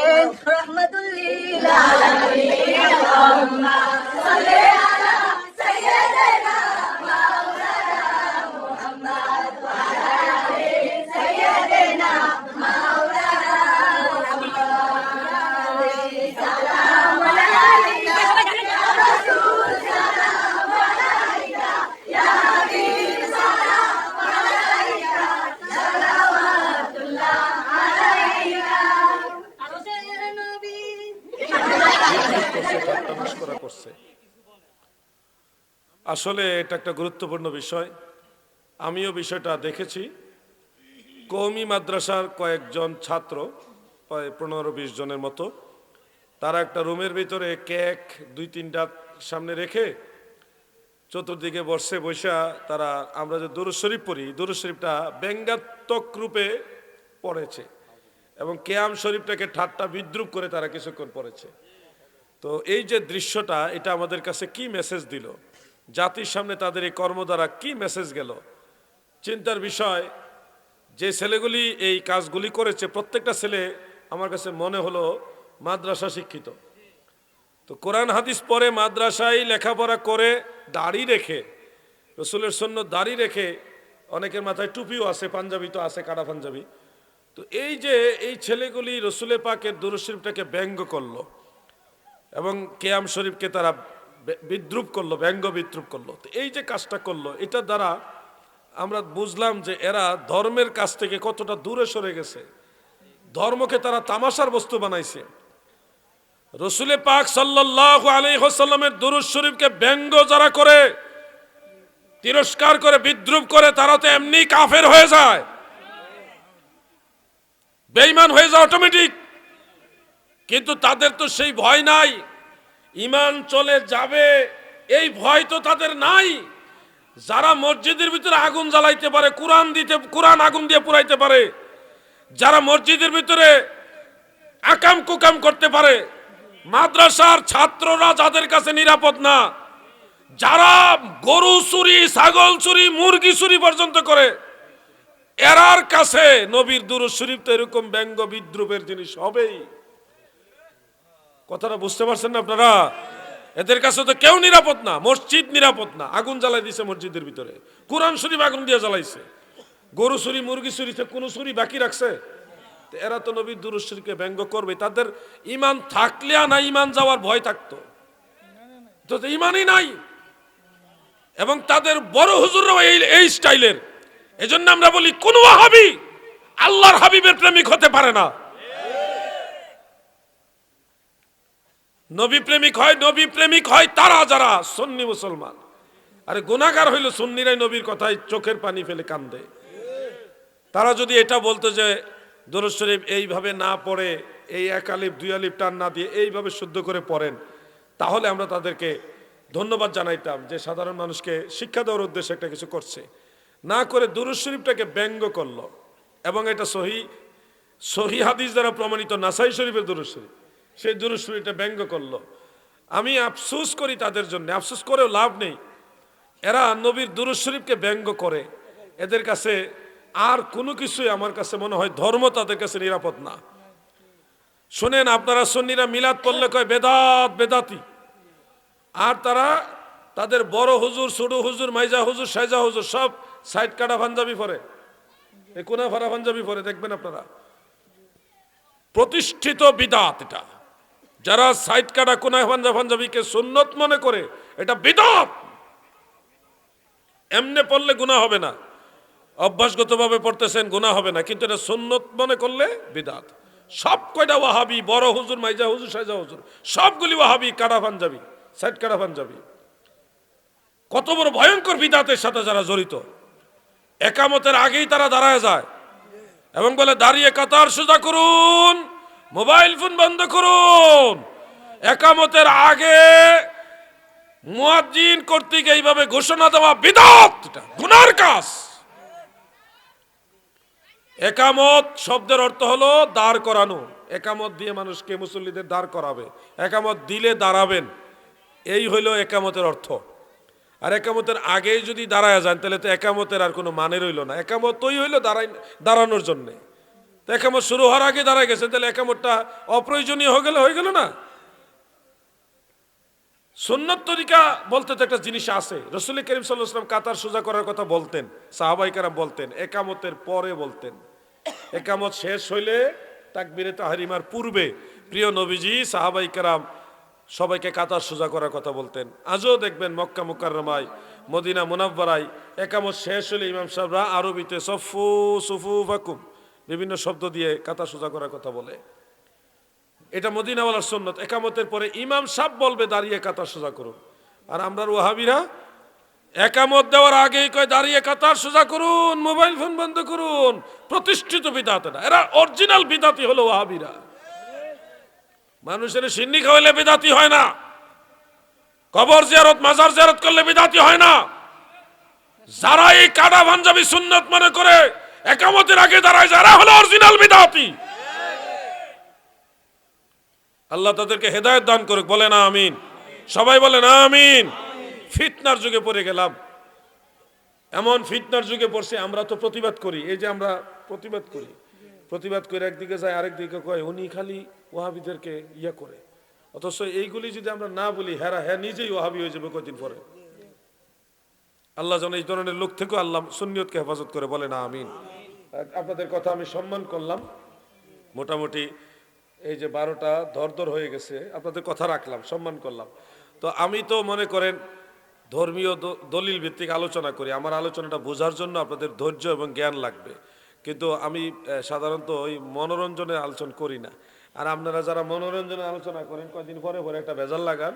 رحمة للعالمين اللهم صل আসলে এটা একটা গুরুত্বপূর্ণ বিষয়। আমিও বিষয়টা দেখেছি। কৌমি মাদ্রাসার কয়েকজন ছাত্র, প্রায় পনেরো বিশ জনের মতো, তারা একটা রুমের ভিতরে কেক দুই তিনটা সামনে রেখে চতুর্দিকে বর্ষে বসা তারা, আমরা যে দুরুজ শরীফ পড়ি দুরুজ শরীফটা ব্যঙ্গাত্মক রূপে পড়েছে এবং কেয়াম শরীফটাকে ঠাট্টা বিদ্রুপ করে তারা কিছুক্ষণ পড়েছে। তো এই যে দৃশ্যটা, এটা আমাদের কাছে কি মেসেজ দিল? জাতির সামনে তাদের এই কর্ম দ্বারা কি মেসেজ গেল? চিন্তার বিষয়, যে ছেলেগুলি এই কাজগুলি করেছে, প্রত্যেকটা ছেলে আমার কাছে মনে হলো মাদ্রাসা শিক্ষিত। তো কোরআন হাদিস পরে মাদ্রাসায় লেখাপড়া করে দাড়ি রেখে, রসুলের সন্য দাড়ি রেখে, অনেকের মাথায় টুপিও আছে, পাঞ্জাবি তো আছে, কাটা পাঞ্জাবি। তো এই যে এই ছেলেগুলি রসুলে পাকের দুরশরীফটাকে ব্যঙ্গ করল এবং কেয়াম শরীফকে তারা বিদ্রুপ করল, ব্যঙ্গ বিদ্রুপ করল। তো এই যে কাজটা করল এটার দ্বারা আমরা বুঝলাম যে এরা ধর্মের কাছ থেকে কতটা দূরে সরে গেছে। ধর্মকে তারা তামাশার বস্তু বানাইছে। রসুলে পাক সাল্লাহ আলী হোসাল্লামের দুরুজ শরীফকে ব্যঙ্গ যারা করে, তিরস্কার করে, বিদ্রুপ করে, তারা তো এমনি কাফের হয়ে যায়। বেইমান হয়ে যায় অটোমেটিক কিন্তু তাদের তো সেই ভয় নাই। ইমান চলে যাবে, এই ভয় তো তাদের নাই। যারা মসজিদের ভিতরে আগুন জ্বালাইতে পারে, কোরআন দিতে, কোরআন আগুন দিয়ে পুরাইতে পারে, যারা মসজিদের ভিতরে আকাম কুকাম করতে পারে, মাদ্রাসার ছাত্ররা যাদের কাছে নিরাপদ না, যারা গরু চুরি, ছাগল চুরি, মুরগি চুরি পর্যন্ত করে, এরার কাছে নবীর দুরুদ শরীফ তো এরকম ব্যঙ্গ বিদ্রুপের জিনিস হবেই। কথাটা বুঝতে পারছেন না আপনারা? এদের কাছে তো কেউ নিরাপদ না, মসজিদ নিরাপদ না, আগুন জ্বালাই দিছে মসজিদের ভিতরে। কোরআন শরীফ আগুন দিয়ে জ্বালাইছে। গরু চুরি, মুরগি চুরিতে কোনো চুরি বাকি রাখছে? এরা তো নবীর দুরুদ শরীফকে ব্যঙ্গ করবে। তাদের ইমান থাকলে না ইমান যাওয়ার ভয় থাকতো। তো তো ইমানই নাই। এবং তাদের বড় হুজুররাও এই এই স্টাইলের। এজন্য আমরা বলি, কোন হাবি আল্লাহর হাবিবের প্রেমিক হতে পারে না। নবী প্রেমিক হয়, নবী প্রেমিক হয়, তারা যারা, সন্নি মুসলমান। আরে গুনাহগার হইল সুন্নিরাই নবীর কথায় চোখের পানি ফেলে কান্দে। তারা যদি এটা বলতো যে, দরুদ শরীফ এইভাবে না পড়ে, এই এক আলিফ, দুই আলিফ টান না দিয়ে এইভাবে শুদ্ধ করে পড়েন, তাহলে আমরা তাদেরকে ধন্যবাদ জানাইতাম যে সাধারণ মানুষকে শিক্ষা দেওয়ার উদ্দেশ্যে একটা কিছু করছে। না করে দুরুদ শরীফটাকে ব্যঙ্গ করল। এবং এটা সহি সহি হাদিস দ্বারা প্রমাণিত নাসাই শরীফের দুরুদ শরীফ। সেই দুরুদ ব্যঙ্গ করল। আমি আফসোস করি তাদের জন্য, আফসোস করেও লাভ নেই। এরা নবীর দুরুদ শরীফকে ব্যঙ্গ করে। এদের কাছে আর কোনো কিছুই আমার কাছে মনে হয় ধর্ম তাদের কাছে নিরাপদ না। শোনেন, আপনারা সন্নিরা মিলাদ করলে কয় বেদাত, বেদাতি। আর তারা তাদের বড় হুজুর, ছোট হুজুর, মাইজা হুজুর, সাইজা হুজুর সব সাইড কাটা পাঞ্জাবি পরে। কোনা ফারা পাঞ্জাবি পরে, দেখবেন আপনারা। প্রতিষ্ঠিত বিদাত এটা। যারা সাইড কাটা কোনা পাঞ্জা পাঞ্জাবিকে সুন্নত মনে করে, এটা বিদাত এমনে পড়লে গুণা হবে না। অভ্যাসগতভাবে পড়তেছেন গুণা হবে না। কিন্তু এটা সুন্নত মনে করলে বিদাত সব কয়টা ওয়াহাবি, বড় হুজুর, মাইজা হুজুর, সাইজা হুজুর, সবগুলি ওয়াহাবি, কাটা পাঞ্জাবি সাইড কাটা পাঞ্জাবি। কত বড় ভয়ঙ্কর বিদাতের সাথে যারা জড়িত। একামতের আগেই তারা দাঁড়ায় যায় এবং বলে, দাঁড়িয়ে কাতার সোজা করুন। মোবাইল ফোন বন্ধ করুন। একামতের আগে মুয়াজ্জিন কর্তৃক এইভাবে ঘোষণা দেওয়া বিদাত। গুনার কাজ। একামত শব্দের অর্থ হলো দাঁড় করানো। একামত দিয়ে মানুষকে মুসল্লিদের দাঁড় করাবে। একামত দিলে দাঁড়াবেন। এই হইল একামতের অর্থ। আর একামতের আগেই যদি দাঁড়ায় যান, তাহলে তো একামতের আর কোনো মানে রইল না। একামতই হইল দাঁড়াই দাঁড়ানোর জন্যে। তো একামত শুরু হওয়ার আগে দাঁড়ায় গেছে, তাহলে একামতটা অপ্রয়োজনীয় হয়ে গেলে, হয়ে গেল না? সুন্নত তরিকা বলতে তো একটা জিনিস আছে। রসুল করিম সাল্লাহাম কাতার সোজা করার কথা বলতেন সাহাবাইকারা বলতেন, একামতের পরে বলতেন। একামত শেষ হইলে তাকবিরে তাহারিমার পূর্বে প্রিয় নবীজি সাহাবাইকারাম সবাইকে কাতার সোজা করার কথা বলতেন। আজও দেখবেন মক্কা মুকাররমায়, মদিনা মুনাব্বারাই একামত শেষ হলে ইমাম সাহেবরা আরবিতে সফু সুফু ফাকুম বিভিন্ন শব্দ দিয়ে কাতার সোজা করার কথা বলে। এটা মদিনাওয়ালার সন্ন্যত একামতের পরে ইমাম সাহ বলবে, দাঁড়িয়ে কাতার সোজা করুন। আর আমরা ওহাবিরা একামত দেওয়ার আগেই কয়, দাঁড়িয়ে কাতার সোজা করুন, মোবাইল ফোন বন্ধ করুন। প্রতিষ্ঠিত বিদাতে না, এরা অরিজিনাল বিদাতি হলো ওহাবিরা মানুষের সিন্নি খাওয়াইলে বিদাতি হয় না। কবর জিয়ারত, মাজার জিয়ারত করলে বিদাতি হয় না। যারা এই কাটা পাঞ্জাবি সুন্নত মনে করে একামতের আগে দাঁড়ায় যারা হলো অরিজিনাল বিদাতি। আল্লাহ তাদেরকে হেদায়ত দান করুক বলে না আমিন। সবাই বলে না আমিন। ফিতনার যুগে পড়ে গেলাম। এমন ফিতনার যুগে পড়ছে, আমরা তো প্রতিবাদ করি। এই যে আমরা প্রতিবাদ করি, প্রতিবাদ করে একদিকে যায় আরেক দিকে কয়, উনি খালি ওহাবিদেরকে ইয়ে করে। অথচ এইগুলি যদি আমরা না বলি, হেরা হ্যাঁ নিজেই ওহাবি হয়ে যাবে কদিন পরে। আল্লাহ যেন এই ধরনের লোক থেকেও আল্লাহ সুন্নিয়তকে হেফাজত করে বলে না আমিন। আপনাদের কথা আমি সম্মান করলাম। মোটামুটি এই যে বারোটা ধরধর হয়ে গেছে, আপনাদের কথা রাখলাম, সম্মান করলাম। তো আমি তো মনে করেন ধর্মীয় দলিল ভিত্তিক আলোচনা করি, আমার আলোচনাটা বোঝার জন্য আপনাদের ধৈর্য এবং জ্ঞান লাগবে। কিন্তু আমি সাধারণত ওই মনোরঞ্জনের আলোচনা করি না। আর আপনারা যারা মনোরঞ্জনের আলোচনা করেন, কয়দিন পরে পরে একটা ভেজাল লাগান